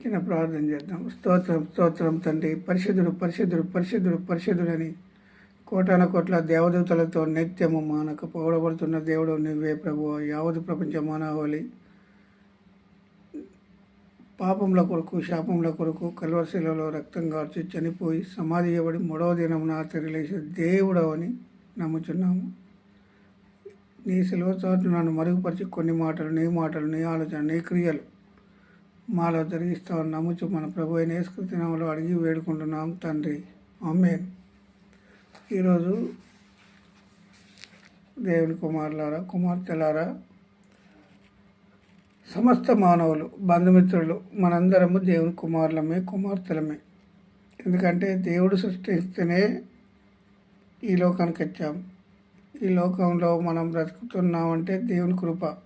చిన్న ప్రార్థన చేద్దాం. స్తోత్రం స్తోత్రం తండ్రి. పరిశుద్ధుడు పరిశుద్ధుడు పరిశుద్ధుడు పరిశుద్ధుడని కోటాన కోట్ల దేవదూతలతో నిత్యము మానక పొగడబడుతున్న దేవుడు నువ్వే ప్రభు. యావత్ ప్రపంచ మానవాళి పాపముల కొరకు శాపముల కొరకు కల్వశిలలో రక్తం గార్చి చనిపోయి సమాధి చేయబడి మూడవ దినమున తిరిగిలేసి దేవుడవని నమ్ముచున్నాము. నీ సిలువ చోటు నన్ను మరుగుపరిచి కొన్ని మాటలు నీ మాటలు నీ ఆలోచన నీ క్రియలు మాలో జరిగిస్తామని నమ్ముచు మన ప్రభు అయిన యేసుకృతి నామములో అడిగి వేడుకుంటున్నాం తండ్రి. అమ్మేన్ ఈరోజు దేవుని కుమారులారా కుమార్తెలారా సమస్త మానవులు బంధుమిత్రులు మనందరము దేవుని కుమారులమే కుమార్తెలమే. ఎందుకంటే దేవుడు సృష్టిస్తేనే ఈ లోకానికి వచ్చాం. ఈ లోకంలో మనం బ్రతుకుతున్నామంటే దేవుని కృప.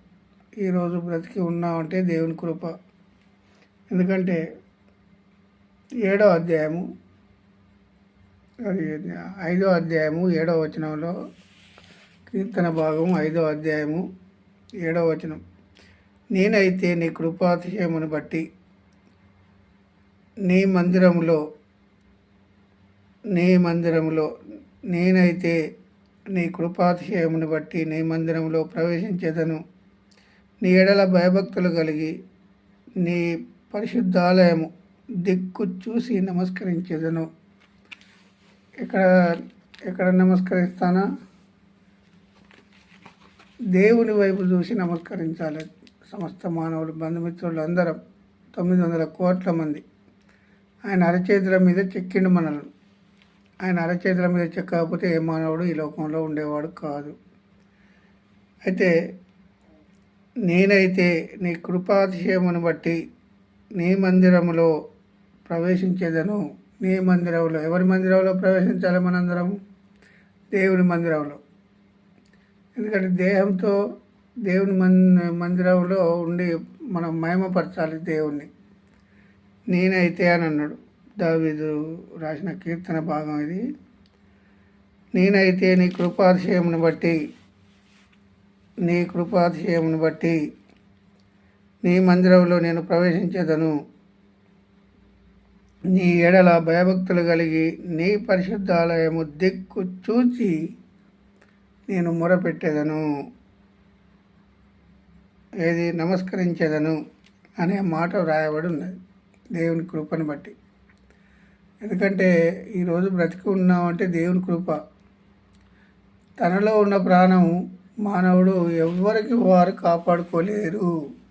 ఈరోజు బ్రతికి ఉన్నామంటే దేవుని కృప. ఎందుకంటే ఏడో అధ్యాయము అది ఐదో అధ్యాయము ఏడో వచనంలో కీర్తన భాగం ఐదో అధ్యాయము ఏడో వచనం. నేనైతే నీ కృపాతిశయమును బట్టి నీ మందిరములో నీ మందిరములో నేనైతే నీ కృపాతిశయమును బట్టి నీ మందిరంలో ప్రవేశించేదను. నీ ఎడల భయభక్తులు కలిగి నీ పరిశుద్ధాలయము దిక్కు చూసి నమస్కరించేదను. ఇక్కడ ఎక్కడ నమస్కరిస్తానా? దేవుని వైపు చూసి నమస్కరించాలి సమస్త మానవులు బంధుమిత్రులు అందరం. తొమ్మిది వందల కోట్ల మంది. ఆయన అరచేతుల మీద చెక్కిండు మనల్ని. ఆయన అరచేతుల మీద చెక్కకపోతే ఏ మానవుడు ఈ లోకంలో ఉండేవాడు కాదు. అయితే నేనైతే నీ కృపాతిశయమును బట్టి నీ మందిరములో ప్రవేశించేదను నీ మందిరంలో ఎవరి మందిరంలో ప్రవేశించాలి మనందరం దేవుని మందిరంలో ఎందుకంటే దేహంతో దేవుని మన్ మందిరంలో ఉండి మనం మహిమపరచాలి దేవుణ్ణి. నేనైతే అని అన్నాడు. దావీదు రాసిన కీర్తన భాగం ఇది. నేనైతే నీ కృపాతిశయమును బట్టి నీ కృపాతిశయమును బట్టి నీ మందిరంలో నేను ప్రవేశించేదను. నీ ఎడల భయభక్తులు కలిగి నీ పరిశుద్ధాలయము దిక్కు చూచి నేను మొరపెట్టేదను. ఏది నమస్కరించేదను అనే మాట వ్రాయబడి ఉన్నది దేవుని కృపను బట్టి. ఎందుకంటే ఈరోజు బ్రతికి ఉన్నామంటే దేవుని కృప. తనలో ఉన్న ప్రాణం మానవుడు ఎవరికి వారు కాపాడుకోలేరు.